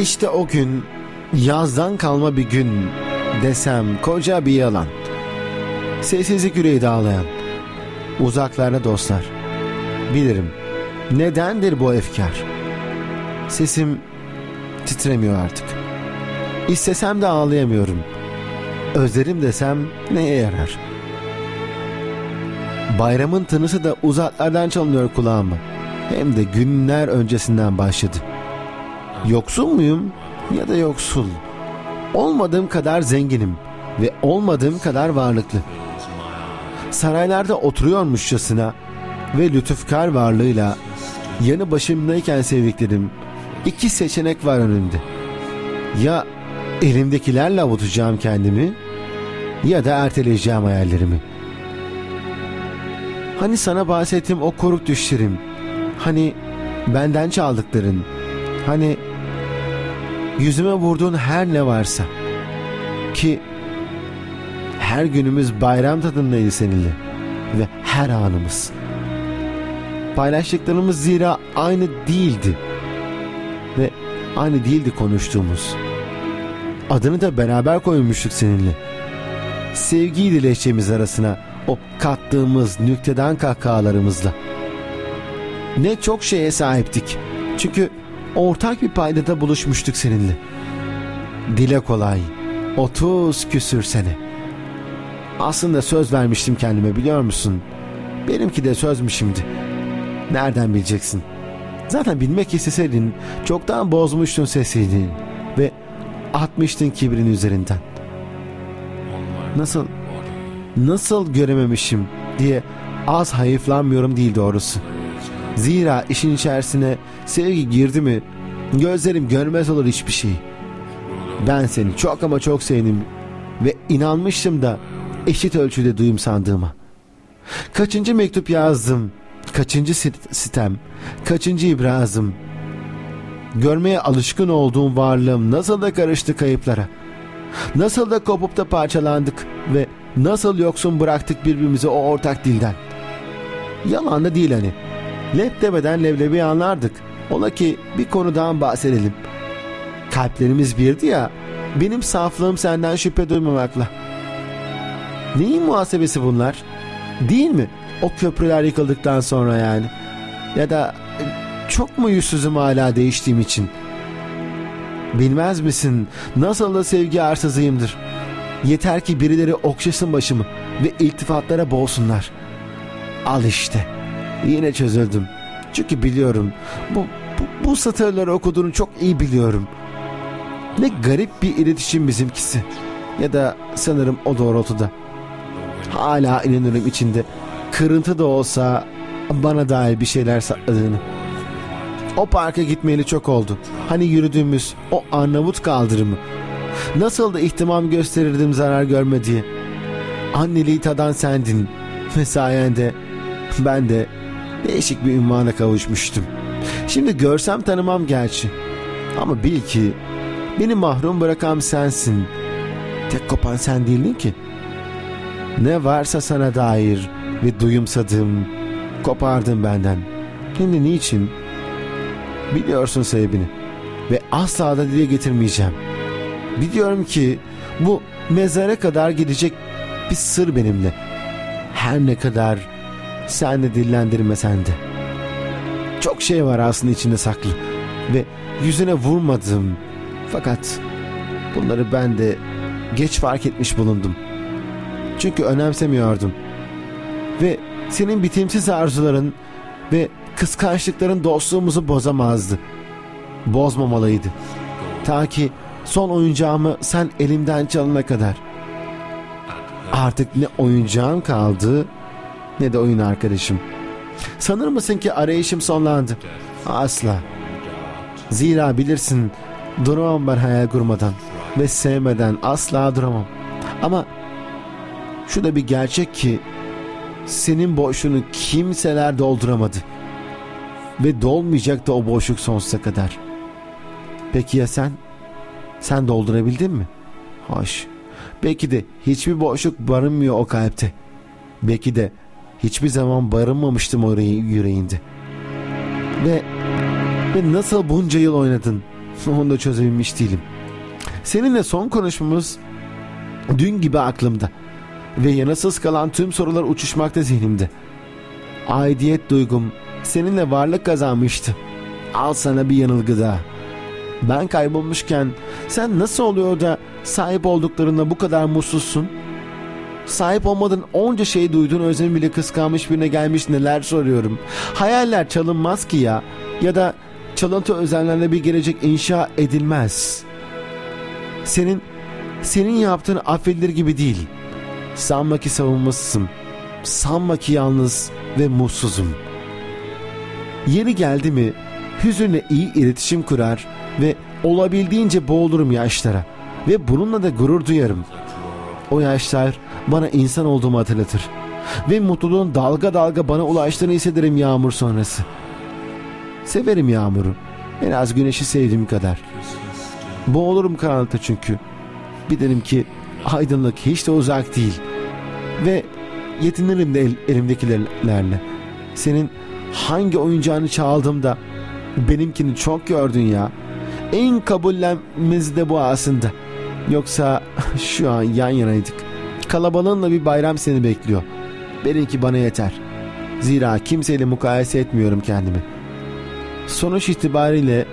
İşte o gün yazdan kalma bir gün desem koca bir yalan. Sessizlik yüreği dağlayan. Uzaklarda dostlar. Bilirim. Nedendir bu efkar? Sesim titremiyor artık. İstesem de ağlayamıyorum. Özlerim desem neye yarar? Bayramın tınısı da uzaklardan çalınıyor kulağıma. Hem de günler öncesinden başladı. Yoksul muyum ya da yoksul? Olmadığım kadar zenginim ve olmadığım kadar varlıklı. Saraylarda oturuyormuşçasına ve lütufkar varlığıyla yanı başımdayken sevdiklerim iki seçenek var önümde. Ya elimdekilerle avutacağım kendimi ya da erteleyeceğim hayallerimi. Hani sana bahsettiğim o koruk düşlerim, hani benden çaldıkların, hani yüzüme vurduğun her ne varsa ki her günümüz bayram tadındaydı seninle ve her anımız. Paylaştıklarımız zira aynı değildi ve aynı değildi konuştuğumuz. Adını da beraber koymuştuk seninle. Sevgiydi leşçemiz arasına o kattığımız nükteden kahkahalarımızla. Ne çok şeye sahiptik. Çünkü ortak bir paydada buluşmuştuk seninle. Dile kolay. 30 küsür sene. Aslında söz vermiştim kendime biliyor musun? Benimki de sözmü şimdi. Nereden bileceksin? Zaten bilmek isteseydin çoktan bozmuştun sesini ve atmıştın kibrin üzerinden. Nasıl nasıl görememişim diye az hayıflanmıyorum değil doğrusu. Zira işin içerisine sevgi girdi mi gözlerim görmez olur hiçbir şey. Ben seni çok ama çok sevdim ve inanmıştım da eşit ölçüde duyum sandığıma. Kaçıncı mektup yazdım, kaçıncı sit- sitem, kaçıncı ibrazım. Görmeye alışkın olduğum varlığım nasıl da karıştı kayıplara. Nasıl da kopup da parçalandık ve nasıl yoksun bıraktık birbirimizi o ortak dilden. Yalan da değil hani. Lep demeden leblebi anlardık. Ola ki bir konudan bahsedelim. Kalplerimiz birdi ya, benim saflığım senden şüphe duymamakla. Neyin muhasebesi bunlar? Değil mi? O köprüler yıkıldıktan sonra yani. Ya da e, çok mu yüzsüzüm hala değiştiğim için? Bilmez misin nasıl da sevgi arsızıyımdır. Yeter ki birileri okşasın başımı ve iltifatlara boğsunlar. Al işte. Yine çözüldüm. Çünkü biliyorum bu, bu, bu satırları okuduğunu çok iyi biliyorum. Ne garip bir iletişim bizimkisi. Ya da sanırım o doğrultuda. Hala inanırım içinde. Kırıntı da olsa bana dair bir şeyler sakladığını. O parka gitmeyeli çok oldu. Hani yürüdüğümüz o Arnavut kaldırımı. Nasıl da ihtimam gösterirdim zarar görme diye. Anneliği tadan sendin. Ve sayende ben de değişik bir ünvana kavuşmuştum. Şimdi görsem tanımam gerçi. Ama bil ki beni mahrum bırakan sensin. Tek kopan sen değildin ki. Ne varsa sana dair ve duyumsadığım kopardın benden. Şimdi niçin? Biliyorsun sebebini ve asla da dile getirmeyeceğim. Biliyorum ki bu mezara kadar gidecek bir sır benimle. Her ne kadar sen de dillendirmesen de. Çok şey var aslında içinde saklı ve yüzüne vurmadım. Fakat bunları ben de geç fark etmiş bulundum. Çünkü önemsemiyordum. Ve senin bitimsiz arzuların ve kıskançlıkların dostluğumuzu bozamazdı. Bozmamalıydı. Ta ki son oyuncağımı sen elimden çalana kadar. Artık ne oyuncağım kaldı ne de oyun arkadaşım. Sanır mısın ki arayışım sonlandı? Asla. Zira bilirsin duramam ben hayal kurmadan ve sevmeden asla duramam. Ama şu da bir gerçek ki senin boşluğunu kimseler dolduramadı. Ve dolmayacak da o boşluk sonsuza kadar. Peki ya sen? Sen doldurabildin mi? Hoş. Belki de hiçbir boşluk barınmıyor o kalpte. Belki de hiçbir zaman barınmamıştım o yüreğinde. Ve, ve nasıl bunca yıl oynadın Onu da çözebilmiş değilim. Seninle son konuşmamız dün gibi aklımda. Ve yanasız kalan tüm sorular uçuşmakta zihnimde. Aidiyet duygum seninle varlık kazanmıştı. Al sana bir yanılgı daha. Ben kaybolmuşken sen nasıl oluyor da sahip olduklarında bu kadar mutsuzsun? Sahip olmadığın onca şey duyduğun özlemi bile kıskanmış birine gelmiş neler soruyorum. Hayaller çalınmaz ki ya. Ya da çalıntı özenlerle bir gelecek inşa edilmez. Senin, senin yaptığın affedilir gibi değil. Sanma ki savunmasızım. Sanma ki yalnız ve mutsuzum. Yeri geldi mi hüzünle iyi iletişim kurar ve olabildiğince boğulurum yaşlara ve bununla da gurur duyarım. O yaşlar bana insan olduğumu hatırlatır ve mutluluğun dalga dalga bana ulaştığını hissederim yağmur sonrası. Severim yağmuru. En az güneşi sevdiğim kadar. Boğulurum karanlıkta çünkü. Bilirim ki aydınlık hiç de uzak değil. Ve yetinirim de el- elimdekilerle. Senin hangi oyuncağını çaldığımda benimkini çok gördün ya. En kabullenmesi de bu aslında. Yoksa şu an yan yanaydık. Kalabalığınla bir bayram seni bekliyor. Benimki bana yeter. Zira kimseyle mukayese etmiyorum kendimi. Sonuç itibariyle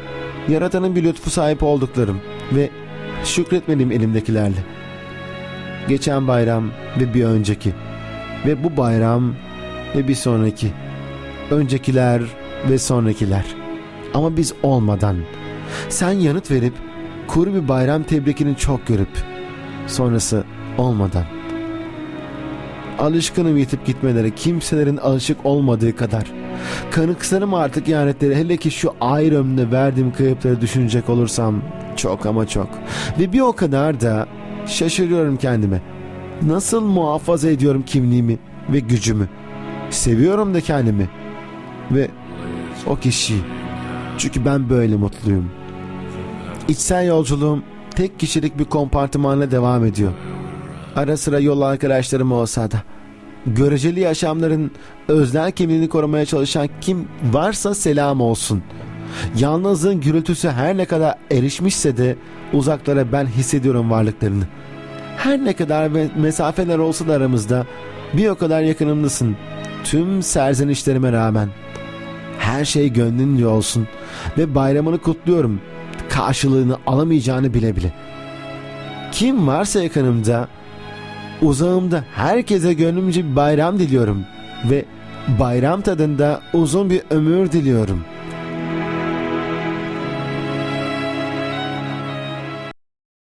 yaratanın bir lütfu sahip olduklarım ve şükretmeliyim elimdekilerle. Geçen bayram ve bir önceki ve bu bayram ve bir sonraki. Öncekiler ve sonrakiler. Ama biz olmadan sen yanıt verip kuru bir bayram tebrikini çok görüp sonrası olmadan. Alışkınım yitip gitmelere kimselerin alışık olmadığı kadar. Kanıksarım artık ihanetleri hele ki şu ayrı ömrümde verdiğim kayıpları düşünecek olursam çok ama çok. Ve bir o kadar da şaşırıyorum kendime. Nasıl muhafaza ediyorum kimliğimi ve gücümü. Seviyorum da kendimi. Ve o kişiyi. Çünkü ben böyle mutluyum. İçsel yolculuğum tek kişilik bir kompartımanla devam ediyor. Ara sıra yol arkadaşlarım olsa da. Göreceli yaşamların öznel kimliğini korumaya çalışan kim varsa selam olsun. Yalnızlığın gürültüsü her ne kadar erişmişse de uzaklara ben hissediyorum varlıklarını. Her ne kadar mesafeler olsa da aramızda bir o kadar yakınımdasın. Tüm serzenişlerime rağmen. Her şey gönlünce olsun ve bayramını kutluyorum. Karşılığını alamayacağını bile bile. Kim varsa yakınımda, uzağımda herkese gönlümce bir bayram diliyorum ve bayram tadında uzun bir ömür diliyorum.''